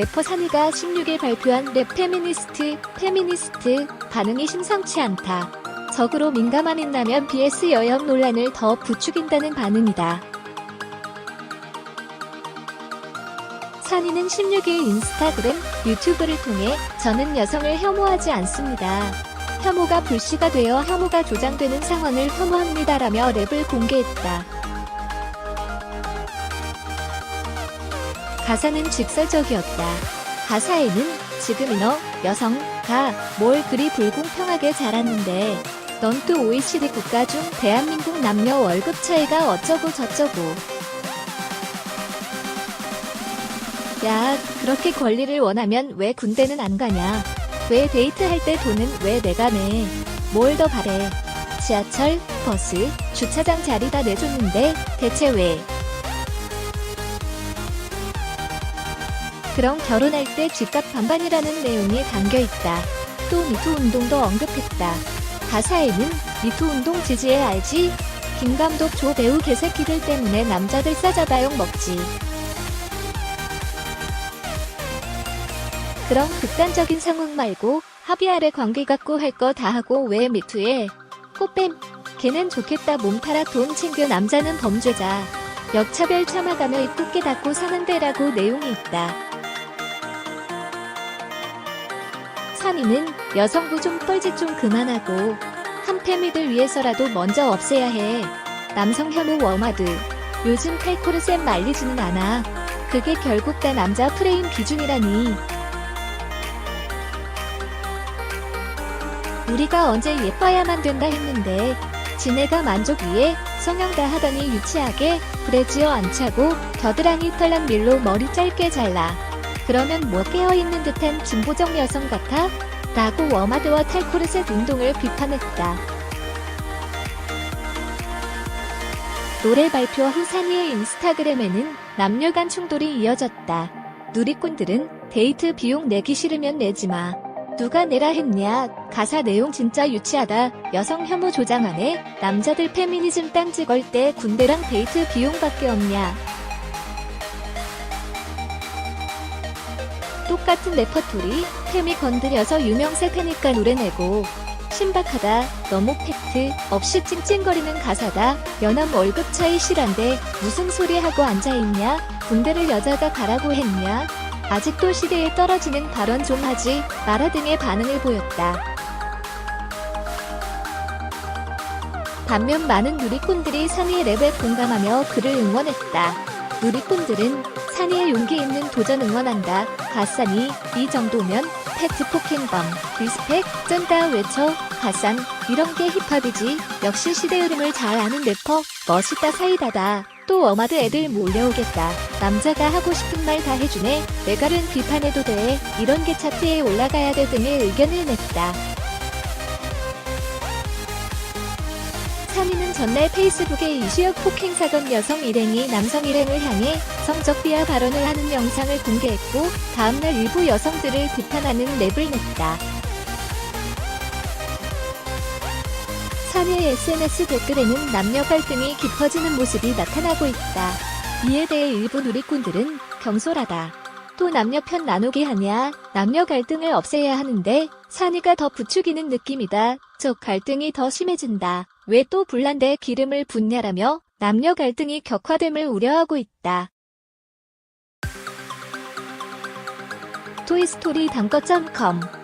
래퍼 산이가 16일 발표한 랩 페미니스트, 페미니스트 반응이 심상치 않다. 적으로 민감한 인라면 BS 여혐 논란을 더 부추긴다는 반응이다. 산이는 16일 인스타그램, 유튜브를 통해 저는 여성을 혐오하지 않습니다. 혐오가 불씨가 되어 혐오가 조장되는 상황을 혐오합니다라며 랩을 공개했다. 가사는 직설적이었다. 가사에는 지금 너, 여성, 가, 뭘 그리 불공평하게 자랐는데 넌 또 OECD 국가 중 대한민국 남녀 월급 차이가 어쩌고 저쩌고 야, 그렇게 권리를 원하면 왜 군대는 안 가냐? 왜 데이트할 때 돈은 왜 내가 내? 뭘 더 바래? 지하철, 버스, 주차장 자리 다 내줬는데 대체 왜? 그럼 결혼할 때 쥐값 반반이라는 내용이 담겨 있다. 또 미투 운동도 언급했다. 가사에는 미투 운동 지지해 알지? 김 감독 조 배우 개새끼들 때문에 남자들 싸잡아 욕 먹지. 그럼 극단적인 상황 말고 합의 아래 관계 갖고 할 거 다 하고 왜 미투에 꽃뱀 걔는 좋겠다 몸 팔아 돈 챙겨 남자는 범죄자 역차별 참아가며 입게 닫고 사는 데라고 내용이 있다. 산이는 여성부 좀 뻘짓 좀 그만하고 한패미들 위해서라도 먼저 없애야 해. 남성 혐오 워마드. 요즘 칼코르 쌤 말리지는 않아. 그게 결국 다 남자 프레임 기준이라니. 우리가 언제 예뻐야만 된다 했는데 지네가 만족 위해 성형 다 하더니 유치하게 브래지어 안 차고 겨드랑이 털랑 밀로 머리 짧게 잘라. 그러면 뭐 깨어있는 듯한 진보적 여성 같아? 라고 워마드와 탈코르셋 운동을 비판했다. 노래 발표 후 산이의 인스타그램에는 남녀 간 충돌이 이어졌다. 누리꾼들은 데이트 비용 내기 싫으면 내지 마. 누가 내라 했냐? 가사 내용 진짜 유치하다. 여성 혐오 조장하네. 남자들 페미니즘 딴지 걸 때 군대랑 데이트 비용밖에 없냐? 똑같은 레퍼토리, 템이 건드려서 유명세 패니까 노래내고 신박하다, 너무 팩트, 없이 찡찡거리는 가사다, 연합 월급 차이 실한데 무슨 소리 하고 앉아있냐? 군대를 여자가 가라고 했냐? 아직도 시대에 떨어지는 발언 좀 하지 마라 등의 반응을 보였다. 반면 많은 누리꾼들이 산이의 랩에 공감하며 그를 응원했다. 누리꾼들은 산이의 용기 있는 도전 응원한다. 가산이 이 정도면 팩트 포킹범 리스펙 쩐다 외쳐 가산 이런 게 힙합이지. 역시 시대 흐름을 잘 아는 래퍼 멋있다 사이다다. 또 어마드 애들 몰려오겠다. 남자가 하고 싶은 말 다 해주네. 내가는 비판해도 돼. 이런 게 차트에 올라가야 돼 등의 의견을 냈다 산이는 전날 페이스북에 이시혁 폭행 사건 여성 일행이 남성 일행을 향해 성적 비하 발언을 하는 영상을 공개했고 다음날 일부 여성들을 비판하는 랩을 냈다. 산이의 SNS 댓글에는 남녀 갈등이 깊어지는 모습이 나타나고 있다. 이에 대해 일부 누리꾼들은 경솔하다. 또 남녀 편 나누게 하냐? 남녀 갈등을 없애야 하는데 산이가 더 부추기는 느낌이다. 저 갈등이 더 심해진다. 왜 또 불난데 기름을 붓냐라며 남녀 갈등이 격화됨을 우려하고 있다. 토이스토리 단거.com